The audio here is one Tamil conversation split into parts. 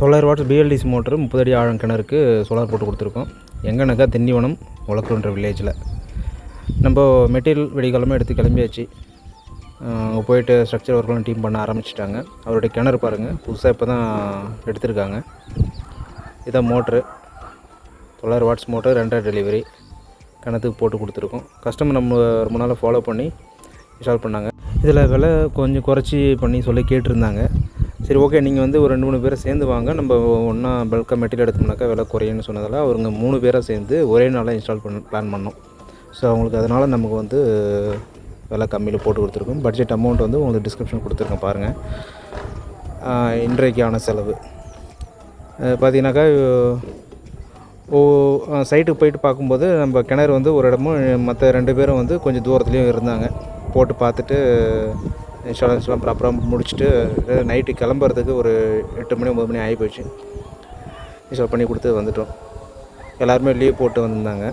தொள்ளாயிரம் வாட்ஸ் பிஎல்டிசி மோட்டர் முப்பது அடி ஆழம் கிணறுக்கு சோலார் போட்டு கொடுத்துருக்கோம். எங்கேனாக்கா தென்னிவனம் உலக்குன்ற வில்லேஜில் நம்ம மெட்டீரியல் வெடிகாலமாக எடுத்து கிளம்பியாச்சு. போயிட்டு ஸ்ட்ரக்சர் ஒர்க்லாம் டீம் பண்ண ஆரம்பிச்சிட்டாங்க. அவருடைய கிணறு பாருங்கள் புதுசாக இப்போ தான் எடுத்திருக்காங்க. இதான் மோட்ரு தொள்ளாயிரம் வாட்ஸ் மோட்டர் ரெண்டரை டெலிவரி கிணத்துக்கு போட்டு கொடுத்துருக்கோம். கஸ்டமர் நம்ம ரொம்ப நாளாக ஃபாலோ பண்ணி இன்ஸ்டால் பண்ணாங்க. இதில் விலை கொஞ்சம் குறைச்சி பண்ணி சொல்லி கேட்டிருந்தாங்க. சரி ஓகே நீங்கள் வந்து ஒரு ரெண்டு மூணு பேரை சேர்ந்து வாங்க. நம்ம ஒன்றா பல்காக மெட்டீரியல் எடுத்தோம்னாக்கா விலை குறையும்னு சொன்னதால் அவருங்க மூணு பேராக சேர்ந்து ஒரே நாளாக இன்ஸ்டால் பண்ண பிளான் பண்ணோம். ஸோ அவங்களுக்கு அதனால் நமக்கு வந்து விலை கம்மியில் போட்டு கொடுத்துருக்கோம். பட்ஜெட் அமௌண்ட் வந்து உங்களுக்கு டிஸ்கிரிப்ஷன் கொடுத்துருக்கேன் பாருங்கள் இன்றைக்கான செலவு. பார்த்தீங்கன்னாக்கா ஓ சைட்டுக்கு போயிட்டு பார்க்கும்போது நம்ம கிணறு வந்து ஒரு இடமும் மற்ற ரெண்டு பேரும் வந்து கொஞ்சம் தூரத்துலேயும் இருந்தாங்க. போட்டு பார்த்துட்டு இன்சூரன்ஸ்லாம் ப்ராப்பராக முடிச்சுட்டு நைட்டு கிளம்புறதுக்கு ஒரு எட்டு மணி ஒம்பது மணி ஆகி போயிடுச்சு இன்ஸ்டால் பண்ணி கொடுத்து வந்துட்டோம். எல்லாருமே லீவ் போட்டு வந்திருந்தாங்க.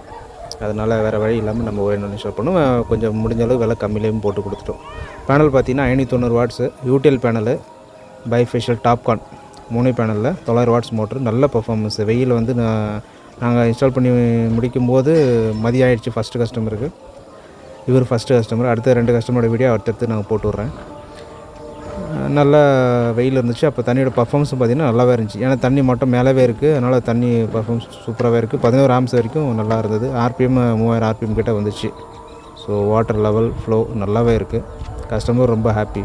அதனால் வேறு வழி இல்லாமல் நம்ம ஒரே இன்ஸ்டால் பண்ணோம். கொஞ்சம் முடிஞ்ச அளவு விலை கம்மியிலையும் போட்டு கொடுத்துட்டோம். பேனல் பார்த்தீங்கன்னா ஐநூற்றி தொண்ணூறு watts UTL panel bifacial TOPCon மூணு பேனலில் தொள்ளாயிரம் வாட்ஸ் மோட்ரு நல்ல பர்ஃபார்மன்ஸ் வெயில் வந்து நான் நாங்கள் இன்ஸ்டால் பண்ணி முடிக்கும்போது மதியம் ஆயிடுச்சு ஃபஸ்ட்டு கஸ்டமருக்கு இவர் ஃபஸ்ட்டு கஸ்டமர் அடுத்த ரெண்டு கஸ்டமரோட வீடியோ அடுத்தடுத்து நாங்கள் போட்டு விட்றேன். நல்லா வெயில் இருந்துச்சு. அப்போ தண்ணியோட பர்ஃபார்மன்ஸும் பார்த்திங்கன்னா நல்லாவே இருந்துச்சு. ஏன்னா தண்ணி மட்டும் மேலவே இருக்குது அதனால் தண்ணி பர்ஃபார்மன்ஸ் சூப்பராகவே இருக்குது பதினோரு ஆம்ஸ் வரைக்கும் நல்லா இருந்தது. ஆர்பிஎம் மூவாயிரம் ஆர்பிஎம் கிட்ட வந்துச்சு. ஸோ வாட்டர் லெவல் ஃப்ளோ நல்லாவே இருக்குது கஸ்டமர் ரொம்ப ஹாப்பி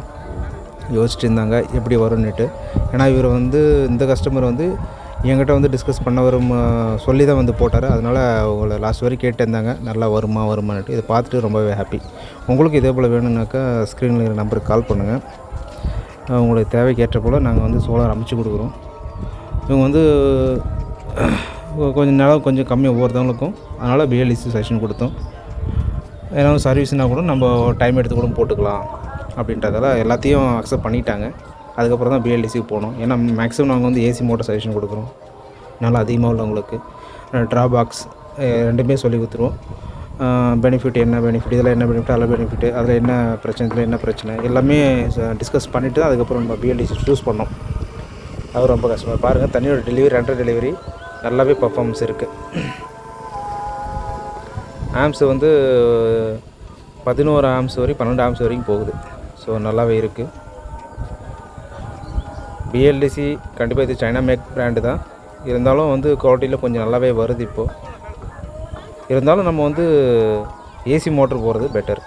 யோசிச்சுட்டு இருந்தாங்க எப்படி வரும்னுட்டு. ஏன்னா இவர் வந்து இந்த கஸ்டமர் வந்து என்கிட்ட வந்து டிஸ்கஸ் பண்ணவர் சொல்லி தான் வந்து போட்டார். அதனால் உங்களை லாஸ்ட் வரைக்கும் கேட்டு இருந்தாங்க நல்லா வருமா வருமானுட்டு இதை பார்த்துட்டு ரொம்பவே ஹாப்பி உங்களுக்கு இதே போல் வேணும்னாக்கா ஸ்க்ரீனில் இருக்கிற நம்பருக்கு கால் பண்ணுங்கள் உங்களுக்கு தேவைக்கேற்ற போல் நாங்கள் வந்து சோலார் அமைச்சு கொடுக்குறோம். இவங்க வந்து கொஞ்சம் நிலம் கொஞ்சம் கம்மியாக ஒவ்வொருத்தவங்களுக்கும். அதனால் பிஎல்இசி செஷன் கொடுத்தோம். ஏன்னா சர்வீஸ்னால் கூட நம்ம டைம் எடுத்து கூட போட்டுக்கலாம். அப்படின்றதால எல்லாத்தையும் அக்செப்ட் பண்ணிட்டாங்க. அதுக்கப்புறம் தான் பிஎல்டிசிக்கு போனோம். ஏன்னா மேக்ஸிமம் நாங்கள் வந்து ஏசி மோட்டர் சஜஷன் கொடுக்குறோம். நல்லா அதிகமாக உள்ளவங்களுக்கு. ட்ராபாக்ஸ் ரெண்டுமே சொல்லி கொடுத்துருவோம். பெனிஃபிட் என்ன பெனிஃபிட் இதில் என்ன பெனிஃபிட் அதில் பெனிஃபிட் அதில் என்ன பிரச்சனை? இதில் என்ன பிரச்சனை? எல்லாமே டிஸ்கஸ் பண்ணிவிட்டு தான் அதுக்கப்புறம் நம்ம பிஎல்டிசி சூஸ் பண்ணோம். அது ரொம்ப கஷ்டமாக பாருங்கள் தண்ணியோட டெலிவரி ரெண்டரை டெலிவரி நல்லாவே பர்ஃபார்மன்ஸ் இருக்குது ஆம்ஸ் வந்து பதினோரு ஆம்ஸ் வரைக்கும் பன்னெண்டு ஆம்ஸ் வரைக்கும் போகுது. ஸோ நல்லாவே இருக்குது பிஎல்டிசி கண்டிப்பாக இது சைனா மேக் பிராண்டு தான். இருந்தாலும் வந்து குவாலிட்டியில் கொஞ்சம் நல்லாவே வருது இப்போது இருந்தாலும் நம்ம வந்து ஏசி மோட்ரு போகிறது பெட்டர்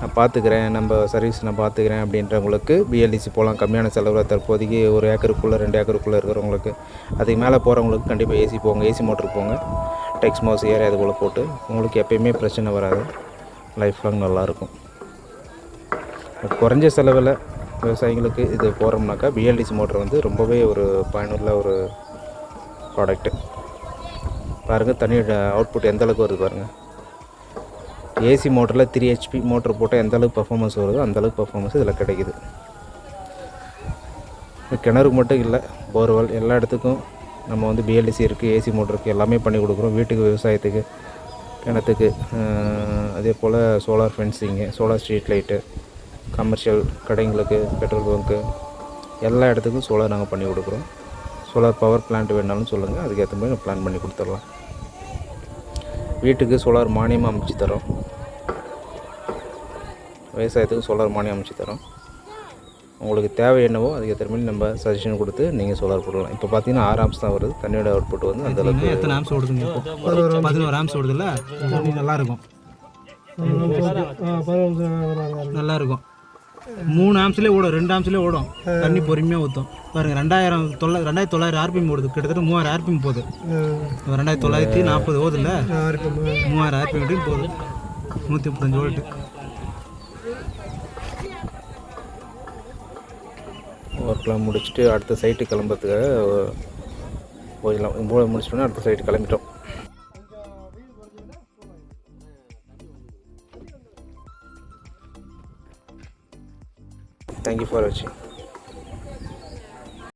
நான் பார்த்துக்கிறேன் நம்ம சர்வீஸ் நான் பார்த்துக்கிறேன் அப்படின்றவங்களுக்கு பிஎல்டிசி போகலாம் கம்மியான செலவில் தற்போதைக்கு ஒரு ஏக்கருக்குள்ளே ரெண்டு ஏக்கருக்குள்ளே இருக்கிறவங்களுக்கு அதுக்கு மேலே போகிறவங்களுக்கு கண்டிப்பாக ஏசி போங்க. ஏசி மோட்ரு போங்க. டெக்ஸ் மவுஸ் ஏரியா அது போல் போட்டு. உங்களுக்கு எப்பயுமே பிரச்சனை வராது. லைஃப் லாங் நல்லாயிருக்கும் குறைஞ்ச செலவில் விவசாயிகளுக்கு இது போகிறோம்னாக்கா பிஎல்டிசி மோட்டர் வந்து ரொம்பவே ஒரு பயனுள்ள ஒரு ப்ராடக்ட்டு பாருங்கள் தண்ணியோட அவுட்புட் எந்த அளவுக்கு வருது பாருங்கள் ஏசி மோட்டரில் த்ரீ ஹெச்பி மோட்டர் போட்டால் எந்த அளவுக்கு பர்ஃபார்மன்ஸ் வருதோ அந்தளவுக்கு பர்ஃபார்மன்ஸ் இதில் கிடைக்குது. கிணறுக்கு மட்டும் இல்லை போர்வெல் எல்லா இடத்துக்கும் நம்ம வந்து பிஎல்டிசி இருக்குது ஏசி மோட்டருக்கு எல்லாமே பண்ணி கொடுக்குறோம். வீட்டுக்கு விவசாயத்துக்கு கிணத்துக்கு அதே போல் solar fencing solar street light commercial கடைங்களுக்கு petrol bunk எல்லா இடத்துக்கும் சோலார் நாங்கள் பண்ணி கொடுக்குறோம். சோலார் பவர் பிளான்ட் வேணாலும் சொல்லுங்கள் அதுக்கேற்ற மாதிரி பிளான் பண்ணி கொடுத்துடலாம். வீட்டுக்கு சோலார் மானியம் அமைச்சு தரோம். விவசாயத்துக்கு சோலார் மானியம் அமைச்சு தரோம். உங்களுக்கு தேவை என்னவோ அதுக்கேற்ற மாதிரி நம்ம சஜஷன் கொடுத்து நீங்கள் சோலார் போடலாம். இப்போ பார்த்தீங்கன்னா ஆறு ஆம்ஸ் தான் வருது. தண்ணியோட அவுட்புட் வந்து அந்த அளவுக்கு எத்தனை ஆம்ஸ் ஓடுதுங்க பதினோரு ஆம்ஸ் ஓடுதுல்ல? நல்லா இருக்கும். நல்லா இருக்கும். மூணு ஆம்ஸ்லேயே ஓடும் ரெண்டு ஆம்ஸ்லேயே ஓடும். தண்ணி பொறுமையாக ஊற்றும் பாருங்க ரெண்டாயிரம் தொள்ளா ரெண்டாயிரத்தி தொள்ளாயிரம் ஆர்பிஎம் ஓடுது. கிட்டத்தட்ட மூவாயிரம் ஆர்பிஎம் போகுது. ரெண்டாயிரத்தி தொள்ளாயிரத்தி நாற்பது ஓடுதுல்ல? மூவாயிரம் ஆர்பிஎம் போகுது. நூற்றி முப்பத்தஞ்சு ஓல்ட்டு ஒர்க்லாம் முடிச்சுட்டு அடுத்த சைட்டு கிளம்புறதுக்காக போயிடலாம். முடிச்சிட்டோன்னா அடுத்த சைட்டு கிளம்பிட்டோம். Thank you for.